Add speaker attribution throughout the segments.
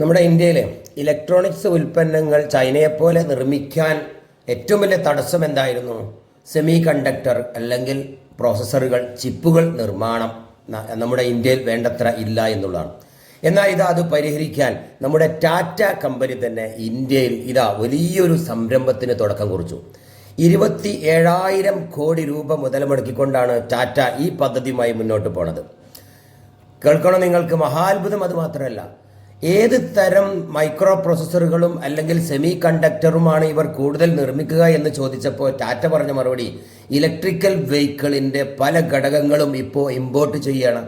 Speaker 1: നമ്മുടെ ഇന്ത്യയിലെ ഇലക്ട്രോണിക്സ് ഉൽപ്പന്നങ്ങൾ ചൈനയെപ്പോലെ നിർമ്മിക്കാൻ ഏറ്റവും വലിയ തടസ്സം എന്തായിരുന്നു? സെമി കണ്ടക്ടർ അല്ലെങ്കിൽ പ്രോസസ്സറുകൾ ചിപ്പുകൾ നിർമ്മാണം നമ്മുടെ ഇന്ത്യയിൽ വേണ്ടത്ര ഇല്ല എന്നുള്ളതാണ്. എന്നാൽ ഇത് അത് പരിഹരിക്കാൻ നമ്മുടെ ടാറ്റ കമ്പനി തന്നെ ഇന്ത്യയിൽ ഇതാ വലിയൊരു സംരംഭത്തിന് തുടക്കം കുറിച്ചു. ഇരുപത്തി ഏഴായിരം കോടി രൂപ മുതൽ മുടക്കിക്കൊണ്ടാണ് ടാറ്റ ഈ പദ്ധതിയുമായി മുന്നോട്ട് പോണത്. കേൾക്കണം നിങ്ങൾക്ക്? മഹാത്ഭുതം അത് മാത്രമല്ല. ഏത് തരം മൈക്രോ പ്രോസസ്സറുകളും അല്ലെങ്കിൽ സെമി കണ്ടക്ടറുമാണ് ഇവർ കൂടുതൽ നിർമ്മിക്കുക എന്ന് ചോദിച്ചപ്പോൾ ടാറ്റ പറഞ്ഞ മറുപടി ഇലക്ട്രിക്കൽ വെഹിക്കിളിന്റെ പല ഘടകങ്ങളും ഇപ്പോൾ ഇമ്പോർട്ട് ചെയ്യുകയാണ്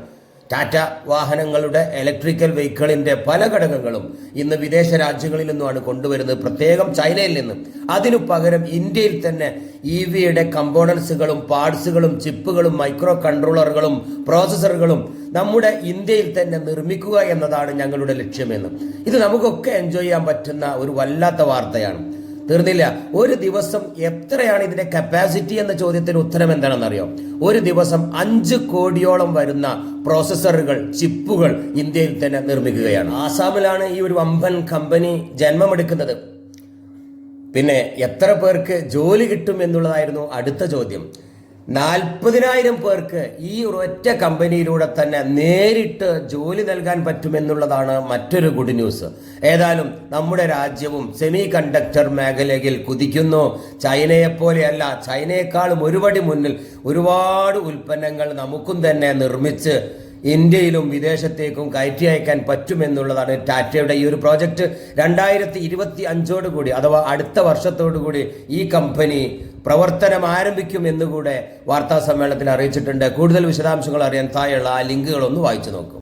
Speaker 1: ടാറ്റ വാഹനങ്ങളുടെ ഇലക്ട്രിക്കൽ വെഹിക്കിളിന്റെ പല ഘടകങ്ങളും ഇന്ന് വിദേശ രാജ്യങ്ങളിൽ നിന്നുമാണ് കൊണ്ടുവരുന്നത് പ്രത്യേകം ചൈനയിൽ നിന്ന്. അതിനു പകരം ഇന്ത്യയിൽ തന്നെ ഇ വിയുടെ കമ്പോണൻസുകളും പാർട്സുകളും ചിപ്പുകളും മൈക്രോ കൺട്രോളറുകളും പ്രോസസ്സറുകളും നമ്മുടെ ഇന്ത്യയിൽ തന്നെ നിർമ്മിക്കുക എന്നതാണ് ഞങ്ങളുടെ ലക്ഷ്യമെന്ന്. ഇത് നമുക്കൊക്കെ എൻജോയ് ചെയ്യാൻ പറ്റുന്ന ഒരു വല്ലാത്ത വാർത്തയാണ്. തീർന്നില്ല. ഒരു ദിവസം എത്രയാണ് ഇതിന്റെ കപ്പാസിറ്റി എന്ന ചോദ്യത്തിന് ഉത്തരം എന്താണെന്നറിയോ? ഒരു ദിവസം അഞ്ച് കോടിയോളം വരുന്ന പ്രോസസ്സറുകൾ ചിപ്പുകൾ ഇന്ത്യയിൽ തന്നെ നിർമ്മിക്കുകയാണ്. ആസാമിലാണ് ഈ ഒരു വമ്പൻ കമ്പനി ജന്മമെടുക്കുന്നത്. പിന്നെ എത്ര പേർക്ക് ജോലി കിട്ടും എന്നുള്ളതായിരുന്നു അടുത്ത ചോദ്യം. നാൽപ്പതിനായിരം പേർക്ക് ഈ ഒരൊറ്റ കമ്പനിയിലൂടെ തന്നെ നേരിട്ട് ജോലി നൽകാൻ പറ്റുമെന്നുള്ളതാണ് മറ്റൊരു ഗുഡ് ന്യൂസ് ഏതായാലും നമ്മുടെ രാജ്യവും സെമി കണ്ടക്ടർ മേഖലയിൽ കുതിക്കുന്നു. ചൈനയെപ്പോലെയല്ല ചൈനയെക്കാളും ഒരുപടി മുന്നിൽ ഒരുപാട് ഉൽപ്പന്നങ്ങൾ നമുക്കും തന്നെ നിർമ്മിച്ച് ഇന്ത്യയിലും വിദേശത്തേക്കും കയറ്റി അയക്കാൻ പറ്റുമെന്നുള്ളതാണ് ടാറ്റയുടെ ഈ ഒരു പ്രോജക്റ്റ്. രണ്ടായിരത്തി ഇരുപത്തി അഞ്ചോട് കൂടി അഥവാ അടുത്ത വർഷത്തോടു കൂടി ഈ കമ്പനി പ്രവർത്തനം ആരംഭിക്കും എന്നുകൂടെ വാർത്താ സമ്മേളനത്തിൽ അറിയിച്ചിട്ടുണ്ട്. കൂടുതൽ വിശദാംശങ്ങൾ അറിയാൻ താഴെയുള്ള ആ ലിങ്കുകളൊന്ന് വായിച്ചു നോക്കും.